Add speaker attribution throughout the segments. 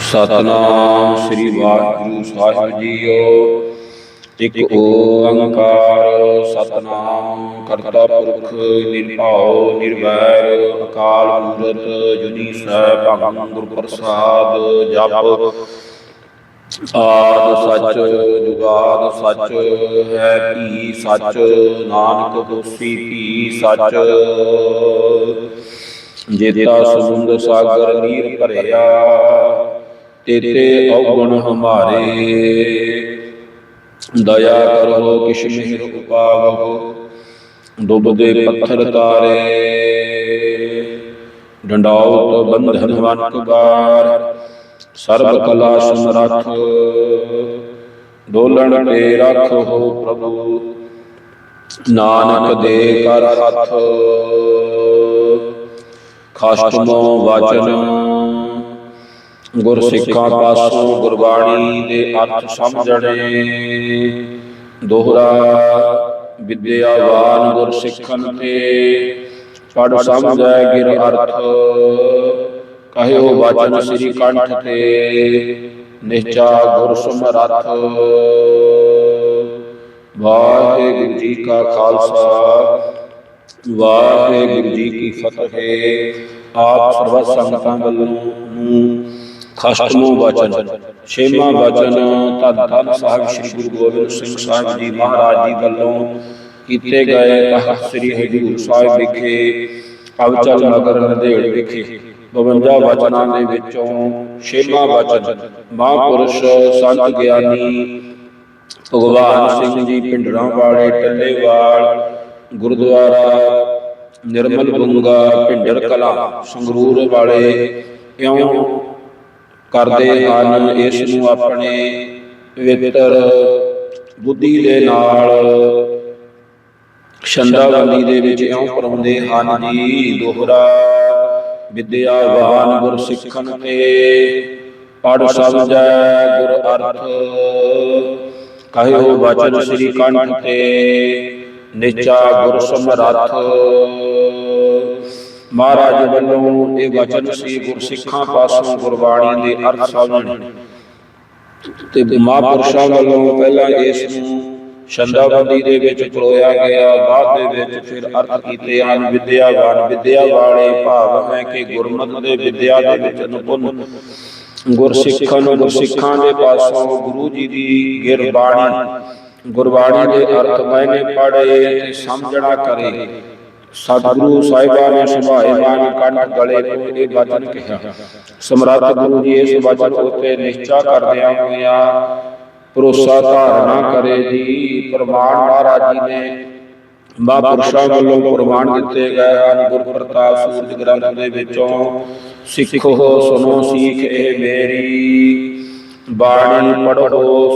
Speaker 1: ਸਤਨਾਮ ਸ੍ਰੀ ਵਾਹਿਗੁਰੂ ਸਾਹਿਬ ਜੀਓ। ਇਕ ਓੰਕਾਰ ਸਤਨਾਮ, ਕਰਤਾ ਪੁਰਖ, ਨਿਰਭਉ, ਨਿਰਵੈਰ, ਅਕਾਲ ਮੂਰਤ, ਜੁਨੀ ਸੈਭੰ ਗੁਰ ਪ੍ਰਸਾਦ ਜਪ। ਆਦ ਸੱਚ, ਜੁਗਾਦ ਸੱਚ, ਹੈ ਭੀ ਸੱਚ, ਨਾਨਕ ਦੋਸ਼ੀ ਭੀ ਸੱਚ। ਜੇਤਾ ਸਮੁੰਦ ਸਾਗਰ ਨੀਰ ਭਰਿਆ ਤੇਰੇ ਔਗਣ ਹਮਾਰੇ। ਦਇਆ ਕਰੋ, ਕਿਛ ਮਿਹਰ ਉਪਾਵੋ ਡੁੱਬਦੇ ਪੱਥਰ ਤਾਰੇ। ਡੰਡਾਉਤ ਬੰਧਨ ਵਨ ਸਰਬ ਕਲਾ ਸਮਰੱਥ ਡੋਲਣ ਤੇ ਰੱਖੋ ਪ੍ਰਭੂ, ਨਾਨਕ ਦੇ ਕਰ ਹੱਥ। ਖਾਸਤਮੋ ਵਾਚਨ ਗੁਰ ਸਿੱਖਾਂ ਪਾਸੋਂ ਗੁਰਬਾਣੀ ਦੇ ਅਰਥ ਸਮਝਣੇ। ਦੋਹਰਾ ਵਿਦਿਆਵਾਨ ਗੁਰ ਸਿੱਖਨ ਤੇ ਪੜ ਸਮਝੈ ਗਿਰ ਅਰਥ। ਕਹਿਓ ਵਚਨ ਸ੍ਰੀ ਕੰਠ ਤੇ। ਨਿਸ਼ਚਾ ਗੁਰ ਸਮਰੱਥ। ਵਾਹਿਗੁਰੂ ਜੀ ਕਾ ਖਾਲਸਾ। ਵਾਹਿਗੁਰੂ ਜੀ ਕੀ ਫਤਿਹ। ਆਪ ਸਰਬ ਸੰਗਤਾਂ ਵੱਲੋਂ ਨੂੰ ਖਸ਼ਮੋ ਵਚਨ ਛੇਵਾਂ ਵਚਨ ਧੰਨ ਧੰਨ ਸਾਹਿਬ ਸ੍ਰੀ ਗੁਰੂ ਗੋਬਿੰਦ ਸਿੰਘ ਸਾਹਿਬ ਜੀ ਮਹਾਰਾਜ ਜੀ ਵੱਲੋਂ ਕੀਤੇ ਗਏ ਤਖਤ ਸ੍ਰੀ ਹਜੂਰ ਸਾਹਿਬ ਵਿਖੇ, ਅਵਚਲ ਨਗਰ ਨੰਦੇੜ ਵਿਖੇ 52 ਵਚਨਾਂ ਦੇ ਵਿੱਚੋਂ ਛੇਵਾਂ ਵਚਨ ਮਹਾਂਪੁਰਸ਼ ਸੰਤ ਗਿਆਨੀ ਭਗਵਾਨ ਸਿੰਘ ਜੀ ਪਿੰਡਰਾਂ ਵਾਲੇ ਟੱਲੇਵਾਲ ਗੁਰਦੁਆਰਾ ਨਿਰਮਲ ਬੁੰਗਾ, ਭਿੰਡਰ ਕਲਾ, ਸੰਗਰੂਰ ਵਾਲੇ ਇਉਂ ਕਰਦੇ ਹਨ ਇਸ ਨੂੰ ਆਪਣੇ ਪਵਿੱਤਰ ਬੁੱਧੀ ਦੇ ਨਾਲ ਛੰਦਾਵਲੀ ਦੇ ਵਿੱਚ ਇਉਂ ਪਰਉਂਦੇ ਹਨ ਜੀ ਦੋਹਰਾ ਵਿਦਿਆਵਾਨ ਗੁਰ ਸਿੱਖਣ ਤੇ ਪੜ ਸਮਝੈ ਗੁਰ ਅਰਥ। ਕਹਿਓ ਬਚਨ ਸ੍ਰੀ ਕੰਠ ਤੇ ਨਿਚਾ ਗੁਰ ਸਮਰੱਥ ਮਹਾਰਾਜ ਵੱਲੋਂ ਇਹ ਵਚਨ ਸੀ ਗੁਰਸਿੱਖਾਂ ਪਾਸੋਂ ਗੁਰਬਾਣੀ ਦੇ ਅਰਥ ਸਮਝਣ। ਤੇ ਮਹਾਂਪੁਰਸ਼ਾਂ ਵੱਲੋਂ ਪਹਿਲਾਂ ਇਸ ਨੂੰ ਛੰਦਾਬੰਦੀ ਦੇ ਵਿੱਚ ਪਰੋਇਆ ਗਿਆ, ਬਾਅਦ ਦੇ ਵਿੱਚ ਫਿਰ ਅਰਥ ਕੀਤੇ ਹਨ, ਵਿਦਿਆਵਾਨ ਵਿਦਿਆ ਵਾਲੇ ਭਾਵ ਹੈ ਕਿ ਗੁਰਮਤਿ ਦੇ ਵਿਦਿਆ ਦੇ ਵਿੱਚ ਨਿਪੁੰਨ। ਗੁਰਸਿੱਖਾਂ ਨੂੰ ਗੁਰਸਿੱਖਾਂ ਦੇ ਪਾਸੋਂ ਗੁਰੂ ਜੀ ਦੀ ਗਿਰਬਾਣੀ, ਗੁਰਬਾਣੀ ਦੇ ਅਰਥ ਮੈਨੇ ਪੜ੍ਹੇ ਤੇ ਸਮਝਣਾ ਕਰੇ। ਸਤਿਗੁਰੂ ਸਾਹਿਬਾਨ ਨੇ ਸੁਭਾਏ ਮਾਨ ਕੰਠ ਗਲੇ ਕੋ ਇਹ ਵਚਨ ਕਿਹਾ। ਸਮਰਾਟ ਗੁਰੂ ਜੀ ਇਸ ਵਚਨ ਉਤੇ ਨਿਸ਼ਚਾ ਕਰਦਿਆਂ ਹੋਇਆਂ ਭਰੋਸਾ ਧਾਰਨਾ ਕਰੇ ਜੀ। ਪ੍ਰਮਾਣ ਮਹਾਰਾਜ ਜੀ ਨੇ ਮਹਾਂਪੁਰਸ਼ਾਂ ਵੱਲੋਂ ਪ੍ਰਮਾਣ ਦਿੱਤੇ ਗਏ ਹਨ। ਗੁਰ ਪ੍ਰਤਾਪ ਸੂਰਜ ਗ੍ਰੰਥ ਦੇ ਵਿੱਚੋਂ ਸਿੱਖੋ ਸੁਨੋ ਸੀਖ ਇਹ ਮੇਰੀ। ਬਾਣੀ ਪੜੋ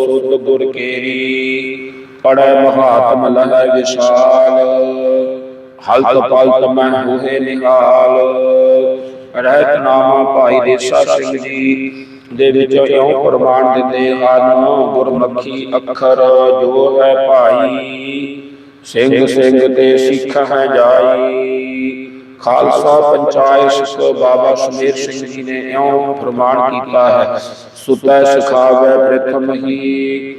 Speaker 1: ਸੁਧ ਗੁਰ ਕੇਰੀ। ਪੜੈ ਮਹਾਤਮ ਲਹਿ ਵਿਸ਼ਾਲ। ਹਲਤ ਪਲਤ ਮੈਂ ਹੋਏ ਨਿਹਾਲ। ਰਹਿਤ ਨਾਮਾ ਭਾਈ ਦੇਸਾ ਸਿੰਘ ਜੀ। ਦੇ ਵਿੱਚ ਇਉਂ ਪ੍ਰਮਾਣ ਦਿੰਦੇ ਹਨ ਗੁਰਮੁਖੀ ਅੱਖਰ ਜੋ ਹੈ ਭਾਈ। ਸਿੰਘ ਸਿੰਘ ਤੇ ਸਿੱਖ ਹੈ ਜਾਈ। ਖਾਲਸਾ ਪੰਚਾਇਤ ਸਿੱਖ ਬਾਬਾ ਸੁਮੇਰ ਸਿੰਘ ਜੀ ਨੇ ਇਉਂ ਪ੍ਰਮਾਣ ਕੀਤਾ ਹੈ। ਸੁਤੈ ਸਿਖਾਵੇ ਪ੍ਰਥਮ ਹੀ।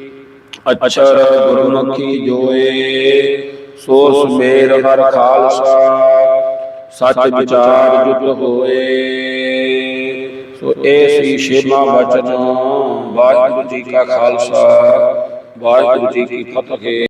Speaker 1: ਅਛਰ ਗੁਰਮੁਖੀ ਜੋਏ। ਸੋ ਸੁਮੇਰ ਹਰ ਖਾਲਸਾ, ਸੱਚ ਵਿਚਾਰ ਜੁਤ ਹੋਏ। ਸੋ ਇਹ ਸੀ ਛੇਵਾਂ ਵਚਨ, ਵਾਹਿਗੁਰੂ ਜੀ ਕਾ ਖਾਲਸਾ, ਵਾਹਿਗੁਰੂ ਜੀ ਕੀ ਫਤਿਹ।